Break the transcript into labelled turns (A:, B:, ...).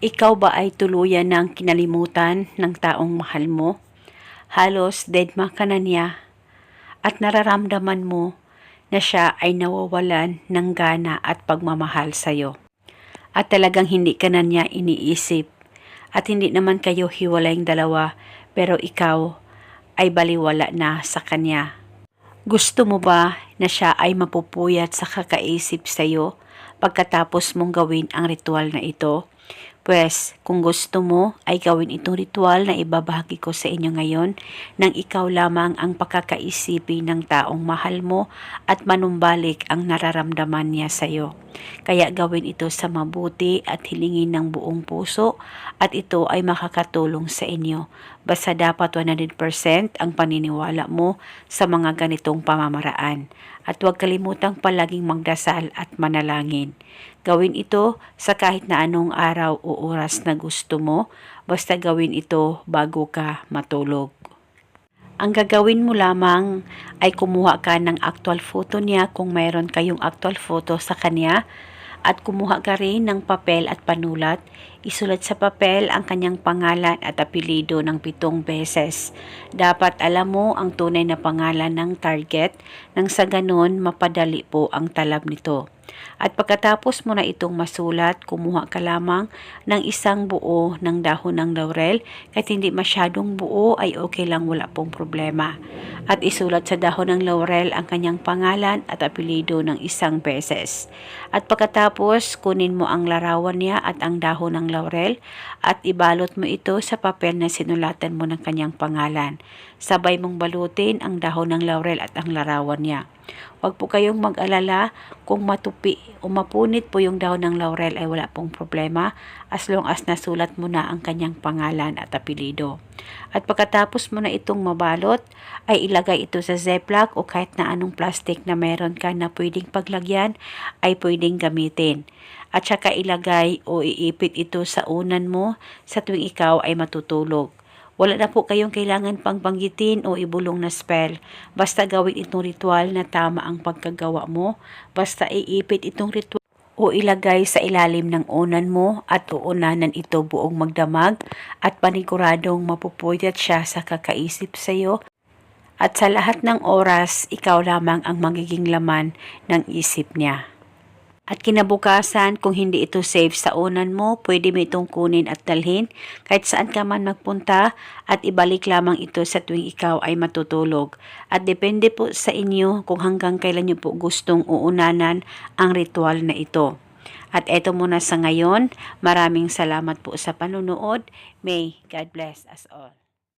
A: Ikaw ba ay tuluyan ng kinalimutan ng taong mahal mo? Halos deadma ka na niya at nararamdaman mo na siya ay nawawalan ng gana at pagmamahal sa'yo. At talagang hindi ka na niya iniisip at hindi naman kayo hiwalayng dalawa pero ikaw ay baliwala na sa kanya. Gusto mo ba na siya ay mapupuyat sa kakaisip sa'yo pagkatapos mong gawin ang ritual na ito? Pwes, kung gusto mo, ay gawin itong ritual na ibabahagi ko sa inyo ngayon nang ikaw lamang ang pakakaisipin ng taong mahal mo at manumbalik ang nararamdaman niya sa iyo. Kaya gawin ito sa mabuti at hilingin ng buong puso at ito ay makakatulong sa inyo. Basta dapat 100% ang paniniwala mo sa mga ganitong pamamaraan. At huwag kalimutang palaging magdasal at manalangin. Gawin ito sa kahit na anong araw o oras na gusto mo, basta gawin ito bago ka matulog. Ang gagawin mo lamang ay kumuha ka ng actual photo niya kung mayroon kayong actual photo sa kanya at kumuha ka rin ng papel at panulat. Isulat sa papel ang kanyang pangalan at apelido ng pitong beses. Dapat alam mo ang tunay na pangalan ng target nang sa ganun mapadali po ang talab nito. At pagkatapos mo na itong masulat, kumuha ka lamang ng isang buo ng dahon ng laurel. Kahit hindi masyadong buo ay okay lang wala pong problema. At isulat sa dahon ng laurel ang kanyang pangalan at apelido ng isang beses. At pagkatapos, kunin mo ang larawan niya at ang dahon ng laurel at ibalot mo ito sa papel na sinulatan mo ng kanyang pangalan. Sabay mong balutin ang dahon ng laurel at ang larawan niya. Huwag po kayong mag-alala kung matupi o mapunit po yung dahon ng laurel ay wala pong problema as long as nasulat mo na ang kanyang pangalan at apelido. At pagkatapos mo na itong mabalot, ay ilagay ito sa ziplock o kahit na anong plastic na meron ka na pwedeng paglagyan ay pwedeng gamitin. At saka ilagay o iipit ito sa unan mo sa tuwing ikaw ay matutulog. Wala na po kayong kailangan pang banggitin o ibulong na spell. Basta gawin itong ritual na tama ang pagkagawa mo. Basta iipit itong ritual o ilagay sa ilalim ng unan mo at uunanan ito buong magdamag at paniguradong mapupuyat siya sa kakaisip sa iyo at sa lahat ng oras ikaw lamang ang magiging laman ng isip niya. At kinabukasan, kung hindi ito safe sa unan mo, pwede mo itong kunin at dalhin kahit saan ka man magpunta at ibalik lamang ito sa tuwing ikaw ay matutulog. At depende po sa inyo kung hanggang kailan nyo po gustong uunanan ang ritual na ito. At eto muna sa ngayon, maraming salamat po sa panunood. May God bless us all.